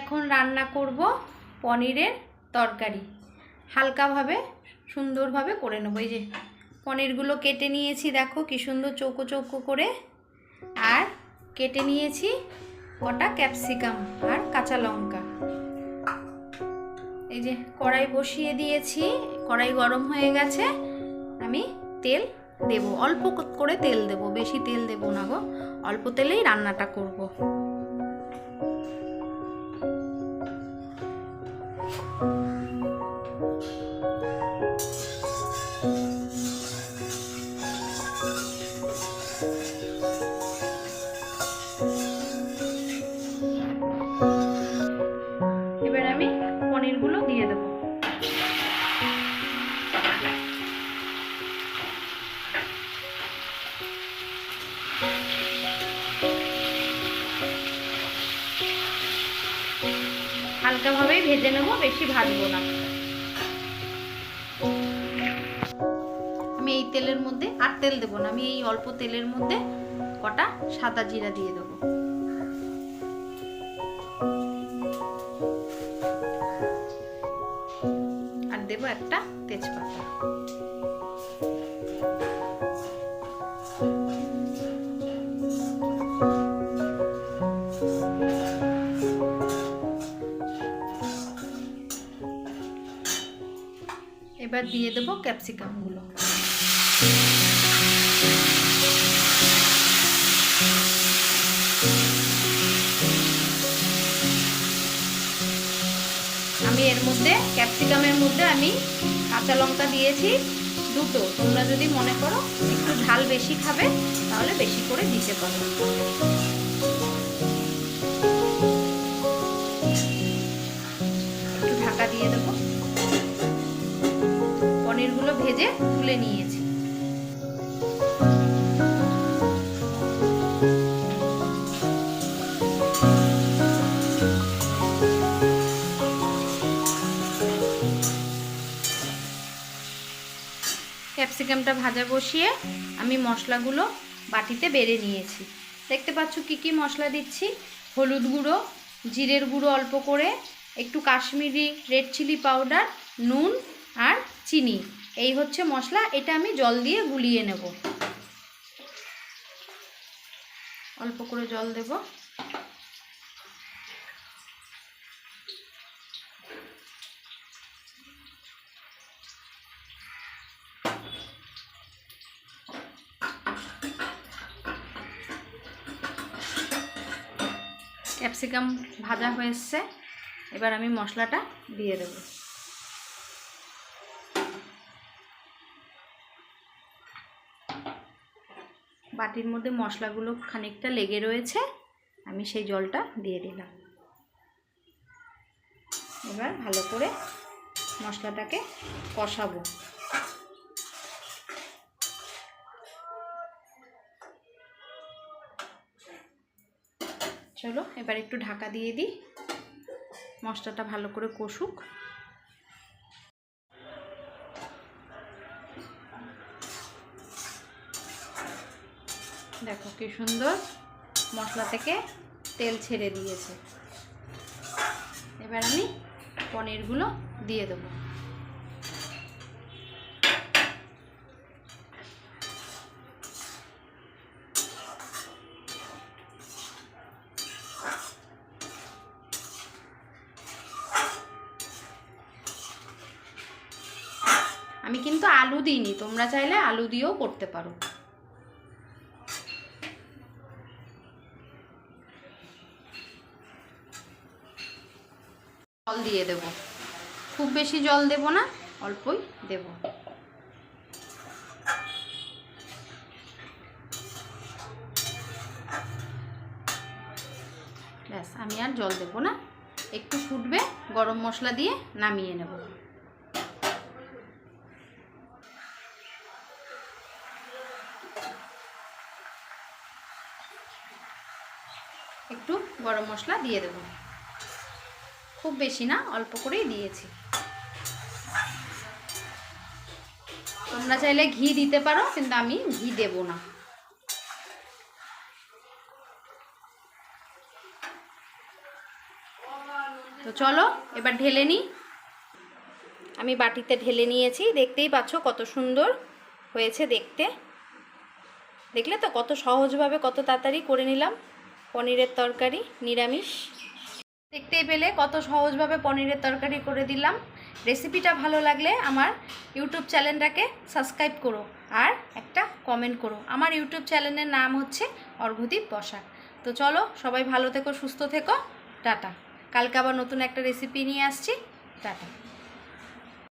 এখন রান্না করব পনিরের তরকারি। হালকাভাবে, সুন্দরভাবে করে নেব। এই যে, পনিরগুলো কেটে নিয়েছি, দেখো কি সুন্দর চৌকো চৌকো করে। আর কেটে নিয়েছি কটা ক্যাপসিকাম আর কাঁচা লঙ্কা। এই যে, কড়াই বসিয়ে দিয়েছি, কড়াই গরম হয়ে গেছে। আমি তেল দেব। অল্প করে তেল দেব, বেশি তেল দেব না গো। অল্প তেলেই রান্নাটা করব। হালকাভাবেই ভেজে নেব, বেশি ভাজবো না। আমি এই তেলের মধ্যে, আর তেল দেবো না, আমি এই অল্প তেলের মধ্যে কটা সাদা জিরা দিয়ে দেবো। আর দেবো একটা তেজপাতা। এবার দিয়ে দেবো ক্যাপসিকামগুলো। আমি এর মধ্যে, ক্যাপসিকামের মধ্যে আমি কাঁচা লঙ্কা দিয়েছি, দুটো। তোমরা যদি মনে করো একটু ঝাল বেশি খাবে, তাহলে বেশি করে দিতে পারো। পনিরগুলো ভেজে তুলে নিয়েছি। ক্যাপসিকামটা ভাজা বসিয়ে আমি মশলাগুলো বাটিতে বেড়ে নিয়েছি। দেখতে পাচ্ছ কি কি মশলা দিচ্ছি? হলুদ গুঁড়ো, জিরের গুঁড়ো অল্প করে, একটু কাশ্মীরি রেড চিলি পাউডার, নুন আর চিনি। এই হচ্ছে মশলা, এটা আমি জল দিয়ে গুলিয়ে নেব। অল্প করে জল দেব। ক্যাপসিকাম ভাজা হয়ে এসছে এবার আমি মশলাটা দিয়ে দেবো। বাটির মধ্যে মশলাগুলো খানিকটা লেগে রয়েছে, আমি সেই জলটা দিয়ে দিলাম। এবার ভালো করে মশলাটাকে কষাবো। চলো, এবার একটু ঢাকা দিয়ে দিই। মশলাটা ভালো করে কষুক। দেখো কি সুন্দর মশলা থেকে তেল ছেড়ে দিয়েছে। এবার আমি পনিরগুলো দিয়ে দেবো। আমি কিন্তু আলু দিইনি, তোমরা চাইলে আলু দিয়েও করতে পারো। জল দিয়ে দেব। খুব বেশি জল দেব না, অল্পই দেব। ব্যাস, আমি আর জল দেব না। একটু ফুটবে, গরম মশলা দিয়ে নামিয়ে নেব। একটু গরম মশলা দিয়ে দেবো। খুব বেশি না, অল্প করেই দিয়েছি। তোমরা চাইলে ঘি দিতে পারো, কিন্তু আমি ঘি দেব না। তো চলো, এবার ঢেলে নিই। আমি বাটিতে ঢেলে নিয়েছি, দেখতেই পাচ্ছ কত সুন্দর হয়েছে দেখতে। দেখলে তো কত সহজভাবে কত তাড়াতাড়ি করে নিলাম, পনিরের তরকারি, নিরামিষ। দেখতেই পেলে কত সহজভাবে পনিরের তরকারি করে দিলাম। রেসিপিটা ভালো লাগলে আমার ইউটিউব চ্যানেলটাকে সাবস্ক্রাইব করো আর একটা কমেন্ট করো। আমার ইউটিউব চ্যানেলের নাম হচ্ছে অর্ঘদীপ বসাক। তো চলো সবাই ভালো থেকো, সুস্থ থেকো। টাটা। কালকে আবার নতুন একটা রেসিপি নিয়ে আসছি। টাটা।